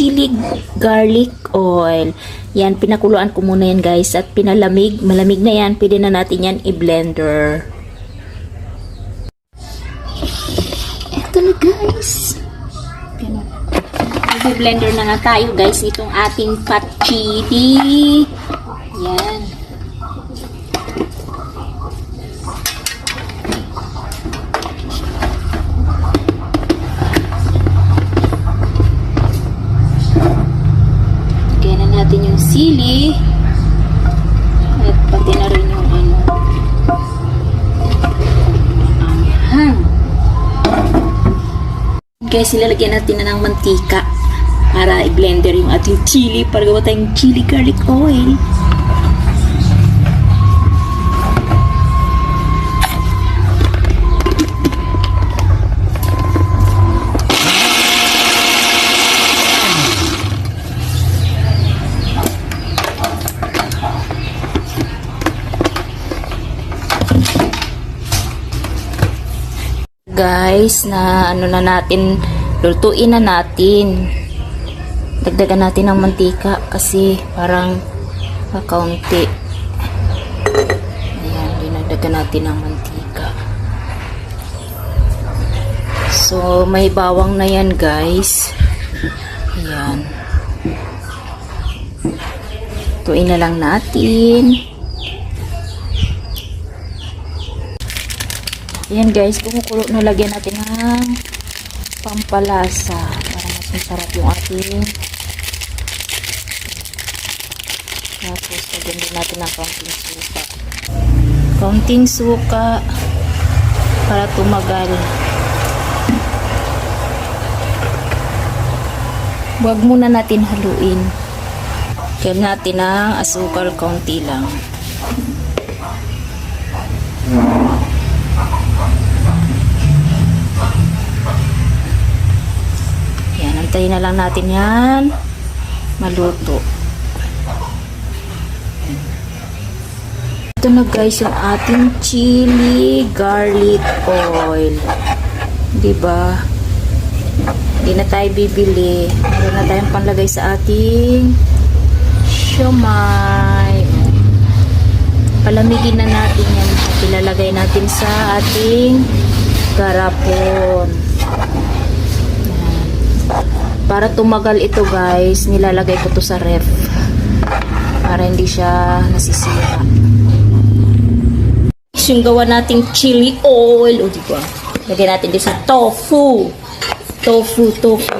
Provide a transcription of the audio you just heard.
chili garlic oil. Yan, pinakuluan ko muna yan guys at pinalamig. Malamig na yan, pwede na natin yan i-blender. Eto na guys. Mag-blender na nga tayo guys itong ating fat chili. Yan. Sili. At pati na rin yung ano. Anghang. Guys, ilalagyan natin na ng mantika para i-blender yung ating chili para gawa tayong chili garlic oil. Guys, na ano na natin, lutuin na natin. Dagdagan natin ng mantika kasi parang kakaunti. Ayan, dinagdagan natin ng mantika. So, may bawang na yan guys. Ayan. Lutuin na lang natin. Ayan guys, kumukulo na lagyan natin ng pampalasa para mas masarap yung ating tapos lagyan din natin ng kaunting suka. Kaunting suka para tumagal. Huwag muna natin haluin. Lagyan natin ng asukal kaunti lang Yan, antayin na lang natin yan maluto. Ito na guys yung ating chili garlic oil. 'Di ba? Hindi na tayo bibili. Meron na tayong panlagay sa ating siomay. Palamigin na natin yan. Ilalagay natin sa ating garapon. Para tumagal ito guys, nilalagay ko to sa ref. Para hindi siya nasisira. Yung gawa nating chili oil. O, di ba? Lagyan natin din sa tofu. Tofu, tofu.